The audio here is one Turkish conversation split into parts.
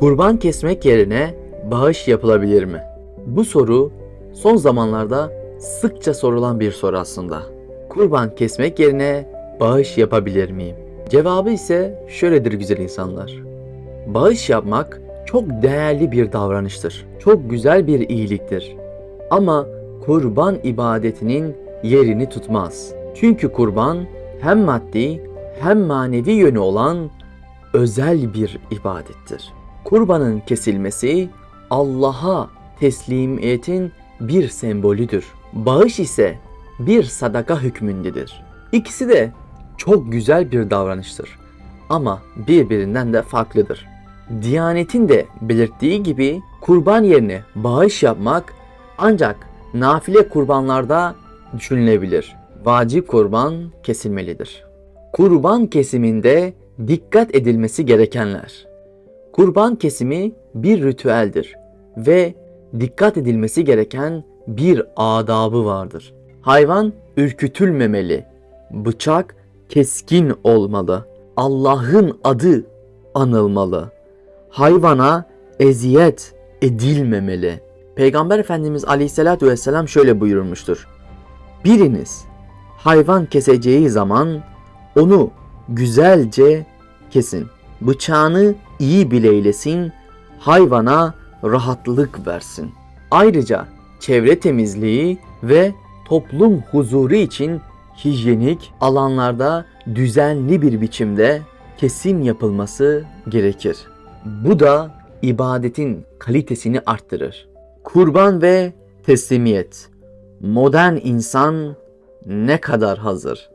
Kurban kesmek yerine bağış yapılabilir mi? Bu soru son zamanlarda sıkça sorulan bir soru aslında. Kurban kesmek yerine bağış yapabilir miyim? Cevabı ise şöyledir güzel insanlar. Bağış yapmak çok değerli bir davranıştır. Çok güzel bir iyiliktir. Ama kurban ibadetinin yerini tutmaz. Çünkü kurban hem maddi hem manevi yönü olan özel bir ibadettir. Kurbanın kesilmesi Allah'a teslimiyetin bir sembolüdür. Bağış ise bir sadaka hükmündedir. İkisi de çok güzel bir davranıştır ama birbirinden de farklıdır. Diyanetin de belirttiği gibi kurban yerine bağış yapmak ancak nafile kurbanlarda düşünülebilir. Vacip kurban kesilmelidir. Kurban kesiminde dikkat edilmesi gerekenler. Kurban kesimi bir ritüeldir ve dikkat edilmesi gereken bir adabı vardır. Hayvan ürkütülmemeli. Bıçak keskin olmalı. Allah'ın adı anılmalı. Hayvana eziyet edilmemeli. Peygamber Efendimiz Aleyhisselatü Vesselam şöyle buyurmuştur. Biriniz hayvan keseceği zaman onu güzelce kesin. Bıçağını iyi bileylesin, hayvana rahatlık versin. Ayrıca çevre temizliği ve toplum huzuru için hijyenik alanlarda düzenli bir biçimde kesim yapılması gerekir. Bu da ibadetin kalitesini arttırır. Kurban ve teslimiyet. Modern insan ne kadar hazır?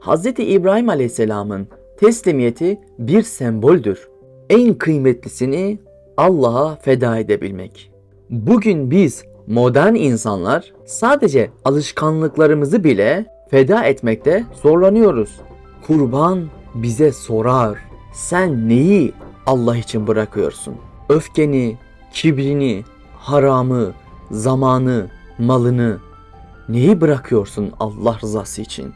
Hz. İbrahim Aleyhisselam'ın teslimiyeti bir semboldür. En kıymetlisini Allah'a feda edebilmek. Bugün biz modern insanlar sadece alışkanlıklarımızı bile feda etmekte zorlanıyoruz. Kurban bize sorar. Sen neyi Allah için bırakıyorsun? Öfkeni, kibrini, haramı, zamanı, malını neyi bırakıyorsun Allah rızası için?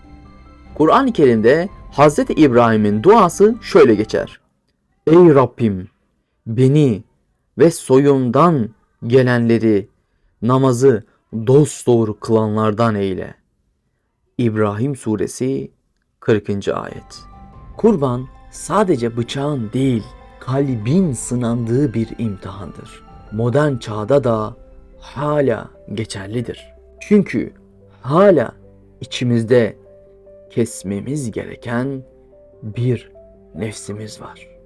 Kur'an-ı Kerim'de Hz. İbrahim'in duası şöyle geçer. Ey Rabbim beni ve soyumdan gelenleri namazı dosdoğru kılanlardan eyle. İbrahim suresi 40. ayet. Kurban sadece bıçağın değil, kalbin sınandığı bir imtihandır. Modern çağda da hala geçerlidir. Çünkü hala içimizde kesmemiz gereken bir nefsimiz var.